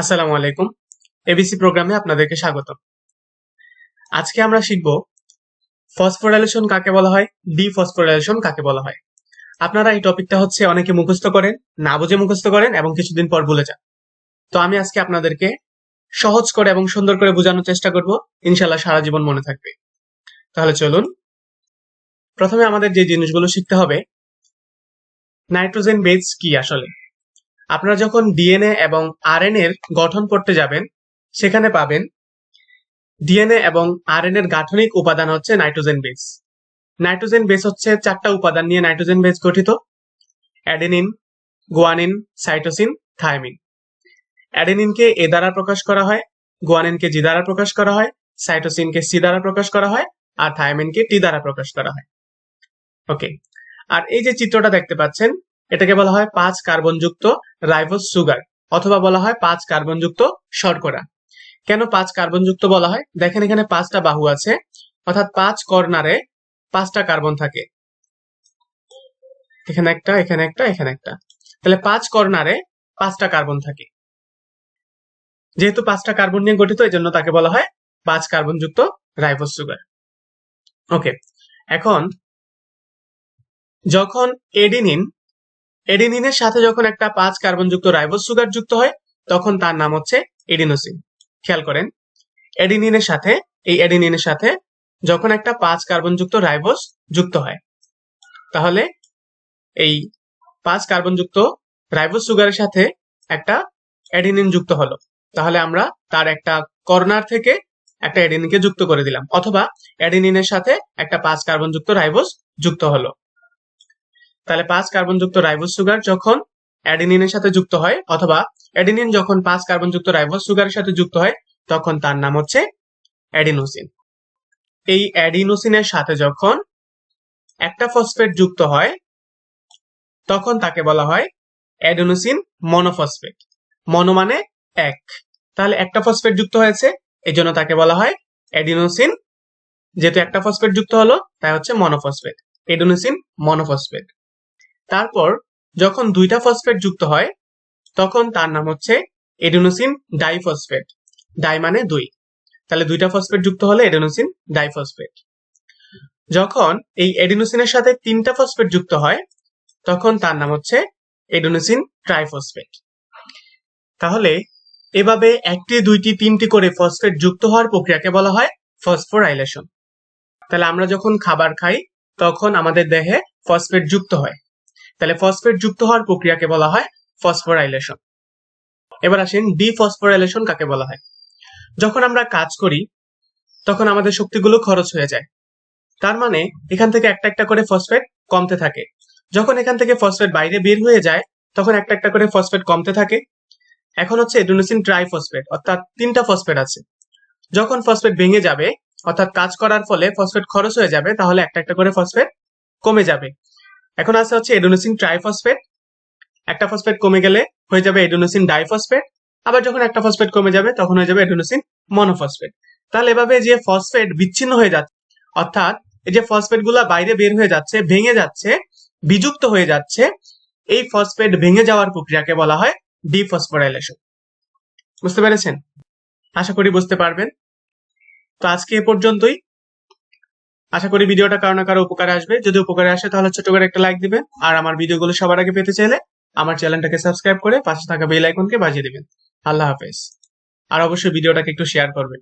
আসসালামু আলাইকুম। এবিসি প্রোগ্রামে আপনাদেরকে স্বাগত আজকে আমরা শিখব ফসফোরাইলেশন কাকে বলা হয় ডি ফসফোরাইলেশন কাকে বলা হয়। আপনারা এই টপিকটা হচ্ছে অনেকে মুখস্থ করেন, না বুঝে মুখস্থ করেন এবং কিছুদিন পর ভুলে যান। তো আমি আজকে আপনাদেরকে সহজ করে এবং সুন্দর করে বোঝানোর চেষ্টা করব ইনশাল্লাহ সারা জীবন মনে থাকবে। তাহলে চলুন। প্রথমে আমাদের যে জিনিসগুলো শিখতে হবে, নাইট্রোজেন বেস কি আসলে? আপনারা যখন ডিএনএ এবং আরএনএ এর গঠন পড়তে যাবেন, সেখানে পাবেন ডিএনএ এবং আরএনএ এর গাঠনিক উপাদান হচ্ছে নাইট্রোজেন বেস। নাইট্রোজেন বেস হচ্ছে চারটা উপাদান নিয়ে নাইট্রোজেন বেস গঠিত। Adenine, guanine, cytosine, thymine. অ্যাডেনিনকে A দ্বারা প্রকাশ করা হয়, গুয়ানিনকে জি দ্বারা প্রকাশ করা হয়, সাইটোসিনকে সি দ্বারা প্রকাশ করা হয়, আর থায়ামিনকে টি দ্বারা প্রকাশ করা হয়। ওকে, আর এই যে চিত্রটা দেখতে পাচ্ছেন এটাকে বলা হয় পাঁচ কার্বনযুক্ত রাইবোস সুগার, অথবা বলা হয় পাঁচ কার্বনযুক্ত শর্করা। কেন পাঁচ কার্বনযুক্ত বলা হয়? দেখেন এখানে পাঁচটা বাহু আছে, অর্থাৎ পাঁচ কর্নারে পাঁচটা কার্বন থাকে। এখানে একটা এখানে একটা এখানে একটা। তাহলে পাঁচ কর্নারে পাঁচটা কার্বন থাকে। যেহেতু পাঁচটা কার্বন নিয়ে গঠিত এই জন্য তাকে বলা হয় পাঁচ কার্বনযুক্ত রাইবোস সুগার। ওকে, এখন যখন এডিনিন এডিনিনের সাথে যখন একটা পাঁচ কার্বনযুক্ত রাইবোস সুগার যুক্ত হয়, তখন তার নাম হচ্ছে এডিনোসিন। খেয়াল করেন, এডিনিনের সাথে, এই এডিনিনের সাথে যখন একটা পাঁচ কার্বনযুক্ত রাইবোস যুক্ত হয়, তাহলে এই পাঁচ কার্বনযুক্ত রাইবোস সুগারের সাথে একটা এডিনিন যুক্ত হলো। তাহলে আমরা তার একটা কর্নার থেকে একটা এডিনিনকে যুক্ত করে দিলাম, অথবা এডিনিনের সাথে একটা পাঁচ কার্বনযুক্ত রাইবোস যুক্ত হলো। তাহলে পাঁচ কার্বনযুক্ত রাইবোস সুগার যখন অ্যাডিনিনের সাথে যুক্ত হয়, অথবা অ্যাডিনিন যখন পাঁচ কার্বনযুক্ত রাইবোস সুগারের সাথে যুক্ত হয়, তখন তার নাম হচ্ছে অ্যাডিনোসিন। এই অ্যাডিনোসিনের সাথে যখন একটা ফসফেট যুক্ত হয়, তখন তাকে বলা হয় অ্যাডিনোসিন মনোফসফেট। মনো মানে এক। তাহলে একটা ফসফেট যুক্ত হয়েছে এই জন্য তাকে বলা হয় অ্যাডিনোসিন। যেহেতু একটা ফসফেট যুক্ত হলো, তাই হচ্ছে মনোফসফেট। এডোনোসিন মনোফসফেট। তারপর যখন দুইটা ফসফেট যুক্ত হয়, তখন তার নাম হচ্ছে এডেনোসিন ডাইফসফেট ডাই মানে দুই। তাহলে দুইটা ফসফেট যুক্ত হলে এডেনোসিন ডাইফসফেট যখন এই এডেনোসিনের সাথে তিনটা ফসফেট যুক্ত হয়, তখন তার নাম হচ্ছে এডেনোসিন ট্রাইফসফেট তাহলে এভাবে একটি, দুইটি, তিনটি করে ফসফেট যুক্ত হওয়ার প্রক্রিয়াকে বলা হয় ফসফোরাইলেশন তাহলে আমরা যখন খাবার খাই, তখন আমাদের দেহে ফসফেট যুক্ত হয়। তাহলে ফসফেট যুক্ত হওয়ার প্রক্রিয়াকে বলা হয় ফসফোরাইলেশন এবার আসেন ডিফসফোরাইলেশন কাকে বলা হয়। যখন আমরা কাজ করি, তখন আমাদের শক্তিগুলো খরচ হয়ে যায়। তার মানে এখান থেকে একটা একটা করে ফসফেট কমতে থাকে। যখন এখান থেকে ফসফেট বাইরে বের হয়ে যায়, তখন একটা একটা করে ফসফেট কমতে থাকে। এখন হচ্ছে এডোনোসিন ট্রাইফসফেট অর্থাৎ তিনটা ফসফেট আছে। যখন ফসফেট ভেঙে যাবে, অর্থাৎ কাজ করার ফলে ফসফেট খরচ হয়ে যাবে, তাহলে একটা একটা করে ফসফেট কমে যাবে। এখন আছে হচ্ছে এডোনোসিন ট্রাইফসফেট একটা ফসফেট কমে গেলে হয়ে যাবে এডোনোসিন ডাইফসফেট আবার যখন একটা ফসফেট কমে যাবে, তখন হয়ে যাবে এডোনোসিন মনোফসফেট তাহলে এভাবে যে ফসফেট বিচ্ছিন্ন হয়ে যাচ্ছে, অর্থাৎ এই যে ফসফেটগুলা বাইরে বের হয়ে যাচ্ছে, ভেঙে যাচ্ছে, বিযুক্ত হয়ে যাচ্ছে, এই ফসফেট ভেঙে যাওয়ার প্রক্রিয়াকে বলা হয় ডিফসফোরাইলেশন বুঝতে পেরেছেন? আশা করি বুঝতে পারবেন। তো আজকে এ পর্যন্তই। আশা করি ভিডিওটা কারও না কারও উপকারে আসবে। যদি উপকারে আসে, তাহলে ছোট করে একটা লাইক দিবেন। আর আমার ভিডিওগুলো সবার আগে পেতে চাইলে আমার চ্যানেলটাকে সাবস্ক্রাইব করে পাশে থাকা বেল আইকনকে বাজিয়ে দিবেন। আল্লাহ হাফেজ। আর অবশ্যই ভিডিওটাকে একটু শেয়ার করবেন।